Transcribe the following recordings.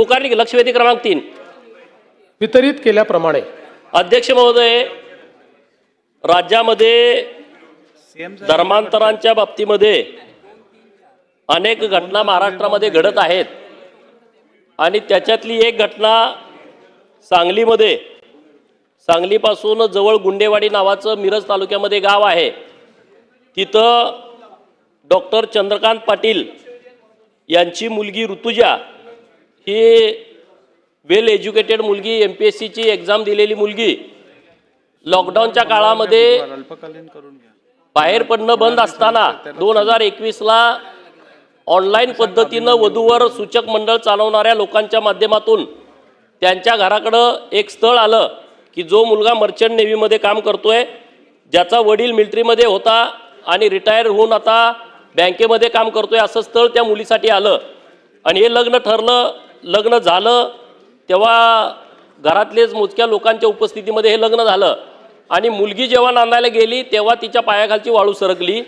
पुकारली की लक्षवेधी क्रमांक तीन. वितरित केल्याप्रमाणे. अध्यक्ष महोदय राज्यामध्ये धर्मांतरांच्या बाबतीमध्ये अनेक घटना महाराष्ट्रामध्ये घडत आहेत. आणि त्याच्यातली एक घटना सांगलीमध्ये. सांगलीपासून जवळ गुंडेवाडी नावाचं मिरज तालुक्यामध्ये गाव आहे. तिथं डॉक्टर चंद्रकांत पाटील यांची मुलगी ऋतुजा ही वेल एज्युकेटेड मुलगी एम पी एस सीची एक्झाम दिलेली मुलगी लॉकडाऊनच्या काळामध्ये अल्पकालीन करून घ्या. बाहेर पडणं बंद असताना दोन हजार एकवीसला ऑनलाईन पद्धतीनं वधूवर सूचक मंडळ चालवणाऱ्या लोकांच्या माध्यमातून त्यांच्या घराकडं एक स्थळ आलं की जो मुलगा मर्चंट नेव्हीमध्ये काम करतोय ज्याचा वडील मिलिटरीमध्ये होता आणि रिटायर होऊन आता बँकेमध्ये काम करतोय असं स्थळ त्या मुलीसाठी आलं. आणि हे लग्न ठरलं लग्न झालं तेव्हा घरातलेच मोजक्या लोकांच्या उपस्थितीमध्ये हे लग्न झालं. आणि मुलगी जेव्हा नांदायला गेली तेव्हा तिच्या पायाखालची वाळू सरकली.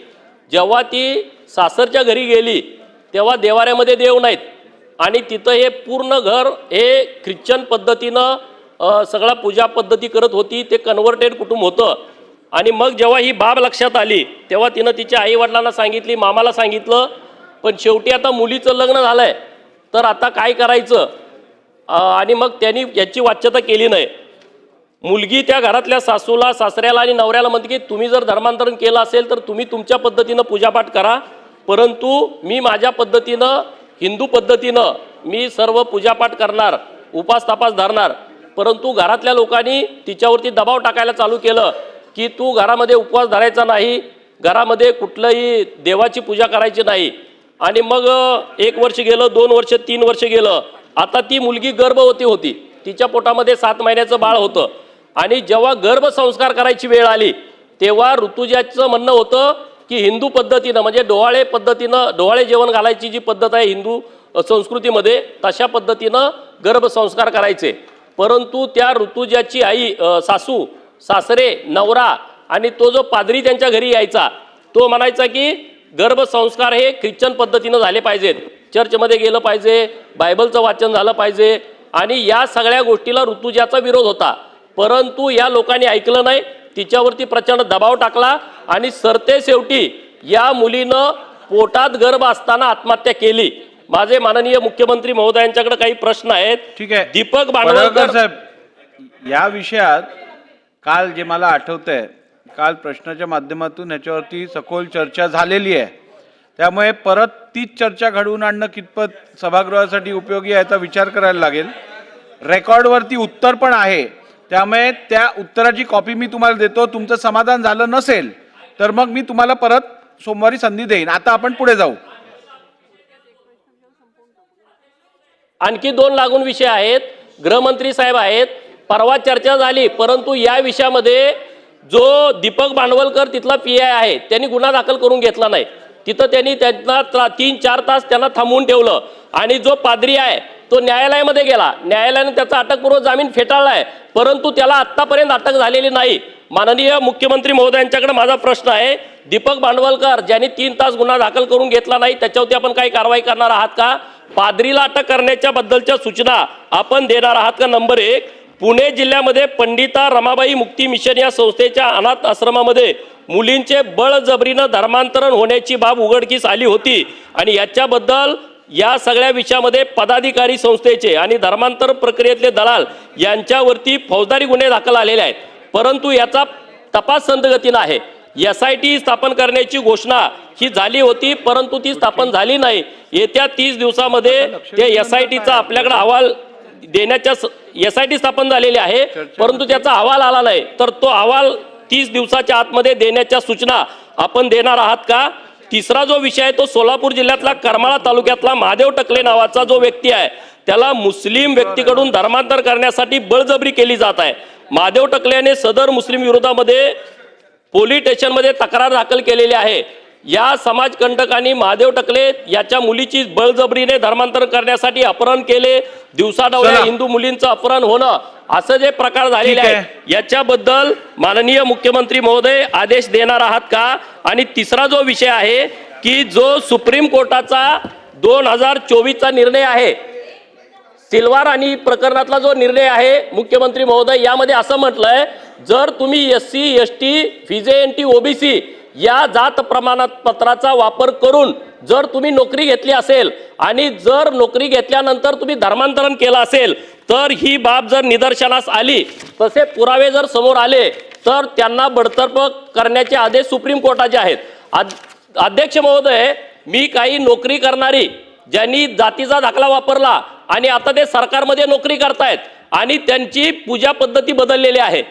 जेव्हा ती सासरच्या घरी गेली तेव्हा देवाऱ्यामध्ये देव नाहीत. आणि तिथं हे पूर्ण घर हे ख्रिश्चन पद्धतीनं सगळा पूजा पद्धती करत होती ते कन्व्हर्टेड कुटुंब होतं. आणि मग जेव्हा ही बाब लक्षात आली तेव्हा तिनं तिच्या आईवडिलांना सांगितली मामाला सांगितलं पण शेवटी आता मुलीचं लग्न झालं आहे तर आता काय करायचं? आणि मग त्यांनी याची वाच्यता केली नाही. मुलगी त्या घरातल्या सासूला सासऱ्याला आणि नवऱ्याला म्हणते की तुम्ही जर धर्मांतरण केलं असेल तर तुम्ही तुमच्या पद्धतीनं पूजापाठ करा. परंतु मी माझ्या पद्धतीनं हिंदू पद्धतीनं मी सर्व पूजापाठ करणार उपास तापास धरणार. परंतु घरातल्या लोकांनी तिच्यावरती दबाव टाकायला चालू केलं की तू घरामध्ये उपवास धरायचा नाही. घरामध्ये कुठलंही देवाची पूजा करायची नाही. आणि मग एक वर्ष गेलं दोन वर्ष तीन वर्ष गेलं. आता ती मुलगी गर्भवती होती. तिच्या पोटामध्ये सात महिन्याचं बाळ होतं. आणि जेव्हा गर्भसंस्कार करायची वेळ आली तेव्हा ऋतुजाचं म्हणणं होतं की हिंदू पद्धतीनं म्हणजे डोहाळे पद्धतीनं डोहाळे जेवण घालायची जी पद्धत आहे हिंदू संस्कृतीमध्ये तशा पद्धतीनं गर्भसंस्कार करायचे. परंतु त्या ऋतुजाची आई सासू सासरे नवरा आणि तो जो पादरी त्यांच्या घरी यायचा तो म्हणायचा की गर्भसंस्कार हे ख्रिश्चन पद्धतीनं झाले पाहिजेत. चर्चमध्ये गेलं पाहिजे बायबलचं वाचन झालं पाहिजे आणि या सगळ्या गोष्टीला ऋतुजाचा विरोध होता. परंतु या लोकांनी ऐकलं नाही तिच्यावरती प्रचंड दबाव टाकला आणि सरते शेवटी या मुलीनं पोटात गर्भ असताना आत्महत्या केली. माझे माननीय मुख्यमंत्री महोदयांच्याकडे काही प्रश्न आहेत. ठीक आहे. दीपक भांडवलकर साहेब या विषयात काल जे मला आठवतंय काल प्रश्नाच्या माध्यमातून ह्याच्यावरती सखोल चर्चा झालेली आहे. त्यामुळे परत तीच चर्चा घडवून आणणं कितपत सभागृहासाठी उपयोगी आहे याचा विचार करायला लागेल. रेकॉर्डवरती उत्तर पण आहे. त्यामुळे त्या उत्तराची कॉपी मी तुम्हाला देतो. तुमचं समाधान झालं नसेल तर मग मी तुम्हाला परत सोमवारी संधी देईन. आता आपण पुढे जाऊ. आणखी दोन लागून विषय आहेत. गृहमंत्री साहेब आहेत. परवा चर्चा झाली परंतु या विषयामध्ये जो दीपक भांडवलकर तिथला पी आय आहे त्यांनी गुन्हा दाखल करून घेतला नाही. तिथं त्यांनी त्यांना त्रा- तीन चार तास त्यांना थांबवून ठेवलं. आणि जो पादरी आहे तो न्यायालयामध्ये गेला. न्यायालयाने त्याचा अटकपूर्व जामीन फेटाळला आहे परंतु त्याला आत्तापर्यंत अटक झालेली नाही. माननीय मुख्यमंत्री महोदयांच्याकडे माझा प्रश्न आहे दीपक भांडवलकर ज्यांनी तीन तास गुन्हा दाखल करून घेतला नाही त्याच्यावरती आपण काही कारवाई करणार आहात का? पादरीला अटक करण्याच्या बद्दलच्या सूचना आपण देणार आहात का? नंबर एक पुणे जिल्ह्यामध्ये पंडिता रमाबाई मुक्ती मिशन या संस्थेच्या अनाथ आश्रमामध्ये मुलींचे बळजबरीनं धर्मांतरण होण्याची बाब उघडकीस आली होती. आणि याच्याबद्दल या सगळ्या विषयामध्ये पदाधिकारी संस्थेचे आणि धर्मांतर प्रक्रियेतले दलाल यांच्यावरती फौजदारी गुन्हे दाखल आलेले आहेत. परंतु याचा तपास संथगतीनं आहे. एस आय टी स्थापन करण्याची घोषणा ही झाली होती परंतु ती स्थापन झाली नाही. येत्या तीस दिवसामध्ये त्या एस आय टीचा आपल्याकडे अहवाल देण्याच्या एस आय टी स्थापन झालेली आहे. परंतु त्याचा अहवाल आला नाही. तर तो अहवाल तीस दिवसाच्या आतमध्ये देण्याच्या सूचना आपण देणार आहात का? तिसरा जो विषय आहे तो सोलापूर जिल्ह्यातला करमाळा तालुक्यातला महादेव टकले नावाचा जो व्यक्ती आहे त्याला मुस्लिम व्यक्तीकडून धर्मांतर करण्यासाठी बळजबरी केली जात आहे. महादेव टकले याने सदर मुस्लिम विरोधामध्ये पोलीस स्टेशनमध्ये तक्रार दाखल केलेली आहे. या समाजकंटकांनी महादेव टकले याच्या मुलीची बळजबरीने धर्मांतर करण्यासाठी अपहरण केले दिवसाढवळ्या चला. हिंदू मुलींचं अपहरण होणं असं जे प्रकार झालेले. आहेत याच्याबद्दल माननीय मुख्यमंत्री महोदय आदेश देणार आहात का आणि तिसरा जो विषय आहे की जो सुप्रीम कोर्टाचा दोन हजार चोवीसचा निर्णय आहे सिल्वार आणि प्रकरणातला जो निर्णय आहे मुख्यमंत्री महोदय यामध्ये असं म्हटलंय जर तुम्ही S C S T VJ N T OBC या जात प्रमाणपत्राचा वापर करून जर तुम्ही नोकरी घेतली असेल आणि जर नोकरी घेतल्यानंतर तुम्ही धर्मांतरण केलं असेल तर ही बाब जर निदर्शनास आली तसे पुरावे जर समोर आले तर त्यांना बडतर्फ करण्याचे आदेश सुप्रीम कोर्टाचे आहेत. अध्यक्ष महोदय मी काही नोकरी करणारी ज्यांनी जातीचा दाखला वापरला आणि आता ते सरकारमध्ये नोकरी करतायत आणि त्यांची पूजा पद्धती बदललेली आहे.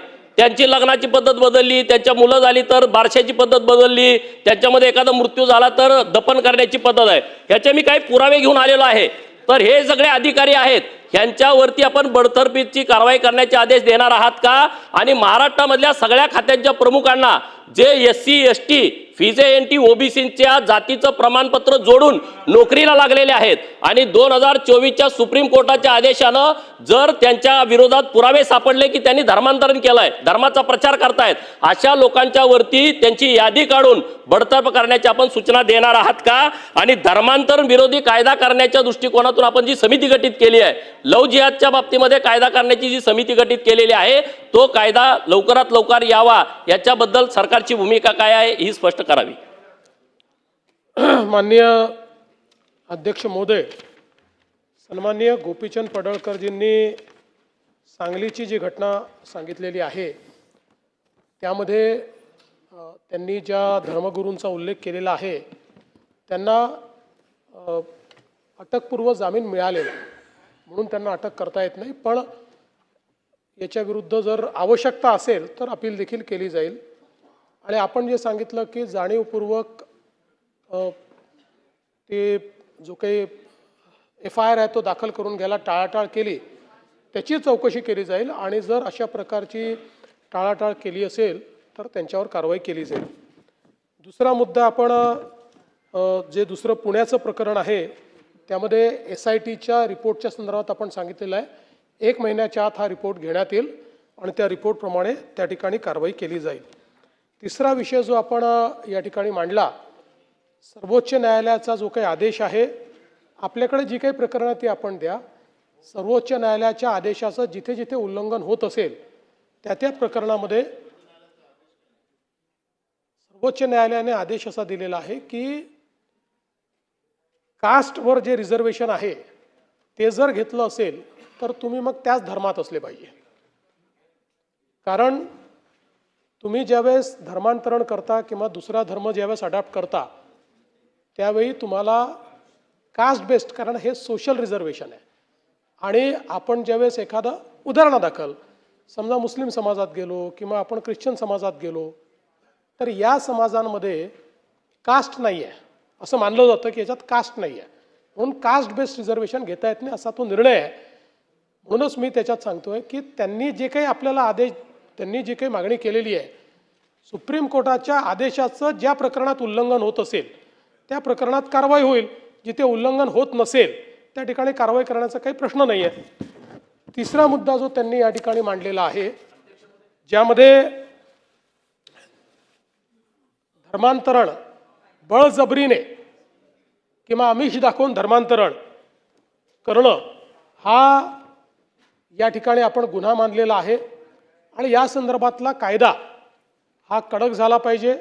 त्यांची लग्नाची पद्धत बदलली त्यांच्या मुलं झाली तर बारशाची पद्धत बदलली त्यांच्यामध्ये एखादा मृत्यू झाला तर दफन करण्याची पद्धत आहे. ह्याचे मी काही पुरावे घेऊन आलेलो आहे. तर हे सगळे अधिकारी आहेत. ह्यांच्यावरती आपण बडतर्फीची कारवाई करण्याचे आदेश देणार आहात का? आणि महाराष्ट्रामधल्या सगळ्या खात्यांच्या प्रमुखांना जे S C S T VJ N T ओबीसीच्या जातीचं प्रमाणपत्र जोडून नोकरीला लागलेले आहेत. आणि दोन हजार चोवीसच्या सुप्रीम कोर्टाच्या आदेशानं जर त्यांच्या विरोधात पुरावे सापडले की त्यांनी धर्मांतरण केलंय धर्माचा प्रचार करतायत अशा लोकांच्या वरती त्यांची यादी काढून बडतर्फ करण्याची आपण सूचना देणार आहात का? आणि धर्मांतरण विरोधी कायदा करण्याच्या दृष्टिकोनातून आपण जी समिती गठीत केली आहे लव जिहादच्या बाबतीमध्ये कायदा करण्याची जी समिती गठीत केलेली आहे तो कायदा लवकरात लवकर यावा याच्याबद्दल सरकारची भूमिका काय आहे ही स्पष्ट करावी. माननीय अध्यक्ष महोदय सन्माननीय गोपीचंद पडळकरजींनी सांगलीची जी घटना सांगितलेली आहे त्यामध्ये त्यांनी ज्या धर्मगुरूंचा उल्लेख केलेला आहे त्यांना अटकपूर्व जामीन मिळालेला म्हणून त्यांना अटक करता येत नाही पण याच्या विरुद्ध जर आवश्यकता असेल तर अपील देखील केली जाईल. आणि आपण जे सांगितलं की जाणीवपूर्वक ते जो काही एफ आय आर आहे तो दाखल करून घ्यायला टाळाटाळ केली त्याची चौकशी केली जाईल आणि जर अशा प्रकारची टाळाटाळ केली असेल तर त्यांच्यावर कारवाई केली जाईल. दुसरा मुद्दा आपण जे दुसरं पुण्याचं प्रकरण आहे त्यामध्ये एस आय टीच्या रिपोर्टच्या संदर्भात आपण सांगितलेलं आहे एक महिन्याच्या आत हा रिपोर्ट घेण्यात येईल आणि त्या रिपोर्टप्रमाणे त्या ठिकाणी कारवाई केली जाईल. तिसरा विषय जो आपण या ठिकाणी मांडला सर्वोच्च न्यायालयाचा जो काही आदेश आहे आपल्याकडे जी काही प्रकरणं ती आपण द्या. सर्वोच्च न्यायालयाच्या आदेशाचं जिथे जिथे उल्लंघन होत असेल त्या त्या प्रकरणामध्ये सर्वोच्च न्यायालयाने आदेश असा दिलेला आहे की कास्टवर जे रिझर्वेशन आहे ते जर घेतलं असेल तर तुम्ही मग त्याच धर्मात असले पाहिजे. कारण तुम्ही ज्यावेळेस धर्मांतरण करता किंवा दुसरा धर्म ज्यावेळेस अडॅप्ट करता त्यावेळी तुम्हाला कास्ट बेस्ड कारण हे सोशल रिझर्वेशन आहे. आणि आपण ज्यावेळेस एखादा उदाहरणादाखल समजा मुस्लिम समाजात गेलो किंवा आपण ख्रिश्चन समाजात गेलो तर या समाजांमध्ये कास्ट नाही आहे असं मानलं जातं की याच्यात कास्ट नाही आहे म्हणून कास्ट बेस्ड रिझर्वेशन घेता येत नाही असा तो निर्णय आहे. म्हणूनच मी त्याच्यात सांगतोय की त्यांनी जे काही आपल्याला आदेश त्यांनी जी काही मागणी केलेली आहे सुप्रीम कोर्टाच्या आदेशाचं ज्या प्रकरणात उल्लंघन होत असेल त्या प्रकरणात कारवाई होईल. जिथे उल्लंघन होत नसेल त्या ठिकाणी कारवाई करण्याचा काही प्रश्न नाही आहे तिसरा मुद्दा जो त्यांनी या ठिकाणी मांडलेला आहे ज्यामध्ये धर्मांतरण बळजबरीने किंवा आमिष दाखवून धर्मांतरण करणं हा या ठिकाणी आपण गुन्हा मानलेला आहे. आणि या संदर्भातला कायदा हा कडक झाला पाहिजे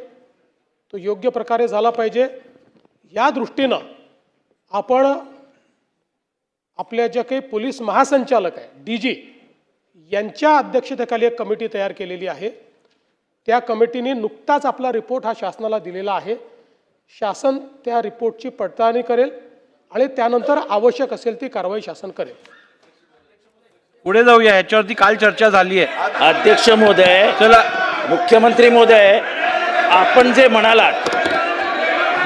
तो योग्य प्रकारे झाला पाहिजे. या दृष्टीनं आपण आपल्या ज्या काही पोलीस महासंचालक आहे डी जी यांच्या अध्यक्षतेखाली एक कमिटी तयार केलेली आहे. त्या कमिटीने नुकताच आपला रिपोर्ट हा शासनाला दिलेला आहे. शासन त्या रिपोर्टची पडताळणी करेल आणि त्यानंतर आवश्यक असेल ती कारवाई शासन करेल. पुढे जाऊया ह्याच्यावरती काल चर्चा झाली आहे. अध्यक्ष महोदय चला. मुख्यमंत्री महोदय आपण जे म्हणालात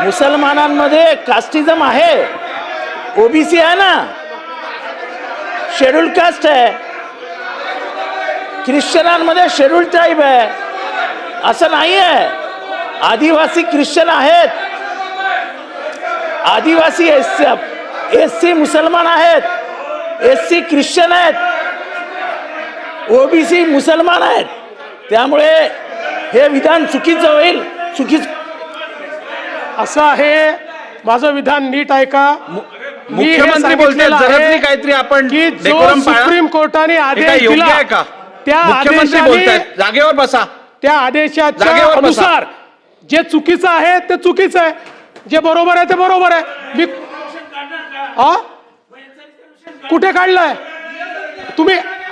मुसलमानांमध्ये कास्टिझम आहे ओबीसी आहे ना? शेड्यूल कास्ट आहे. ख्रिश्चनांमध्ये शेड्यूल ट्राईब आहे. असं नाही आहे. आदिवासी ख्रिश्चन आहेत. आदिवासी एस एस सी मुसलमान आहेत. एस सी ख्रिश्चन आहेत. ओबीसी मुसलमान आहेत. त्यामुळे हे विधान चुकीचं होईल चुकीच असं आहे. माझं विधान नीट ऐका मी हे मुख्यमंत्री आहे तरी काहीतरी आपण की जो. सुप्रीम कोर्टाने आदेश दिला आहे का? त्या मुख्यमंत्री जागेवर बसा. त्या आदेशाच्या. अनुसार जे चुकीचं आहे ते चुकीचं आहे. जे बरोबर आहे ते बरोबर आहे. मी? कुठे काढलंय? तुम्ही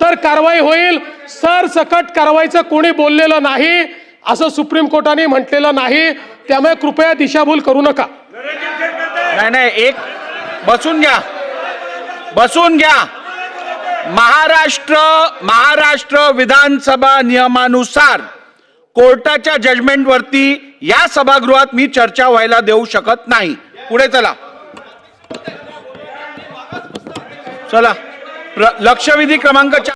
तर कारवाई होईल. सरसकट कारवाईचं कोणी बोललेलं नाही. असं सुप्रीम कोर्टाने म्हटलेलं नाही. त्यामुळे कृपया दिशाभूल करू नका. नाही नाही एक बसून घ्या. बसून घ्या. महाराष्ट्र महाराष्ट्र विधानसभा नियमानुसार कोर्टाच्या जजमेंट वरती या सभागृहात मी चर्चा व्हायला देऊ शकत नाही. पुढे चला. चला. लक्षवेधी क्रमांक